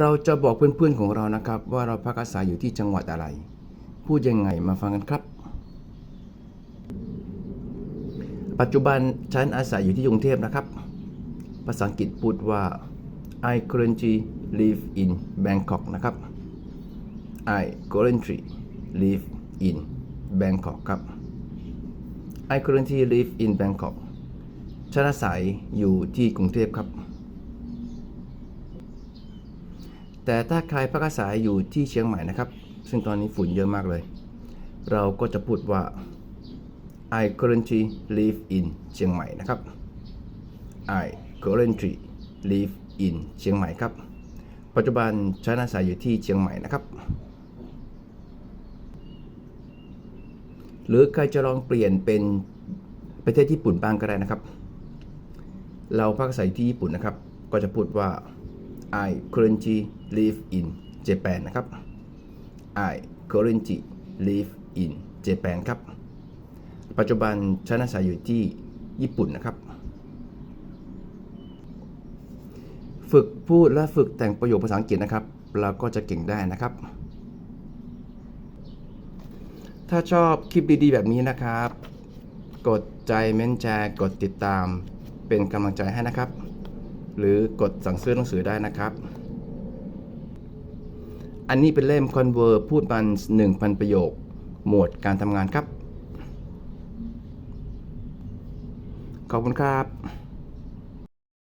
เราจะบอกเพื่อนๆของเรานะครับ ว่าเราพักอาศัยอยู่ที่จังหวัดอะไร พูดยังไงมาฟังกันครับ ปัจจุบันฉันอาศัยอยู่ที่กรุงเทพนะครับ ภาษาอังกฤษพูดว่า I currently live in Bangkok นะครับ I currently live in Bangkok ครับ I currently live in Bangkok ฉันอาศัยอยู่ที่กรุงเทพครับ แต่ถ้าใครพักอาศัยอยู่ที่เชียงใหม่นะครับ ซึ่งตอนนี้ฝุ่นเยอะมากเลย เราก็จะพูดว่า I currently live in เชียงใหม่นะครับ I currently live in เชียงใหม่ครับ ปัจจุบันฉันอาศัยอยู่ที่เชียงใหม่นะครับ หรือใครจะลองเปลี่ยนเป็นประเทศญี่ปุ่นบ้างก็ได้นะครับ เราพักอาศัยที่ญี่ปุ่นนะครับ ก็จะพูดว่า I currently live in Japan นะครับ I currently live in Japan ครับ ปัจจุบันฉันอาศัยอยู่ที่ญี่ปุ่นนะครับ ฝึกพูดและฝึกแต่งประโยคภาษาอังกฤษนะครับ เราก็จะเก่งได้นะครับ ถ้าชอบคลิปดีๆ แบบนี้นะครับ กดใจเม้นแชร์ กดติดตาม เป็นกำลังใจให้นะครับ หรือกดสั่งซื้อหนังสือได้นะครับ อันนี้เป็นเล่ม Conver พูดมัน1,000 ประโยค หมวดการทำงานครับ ขอบคุณครับ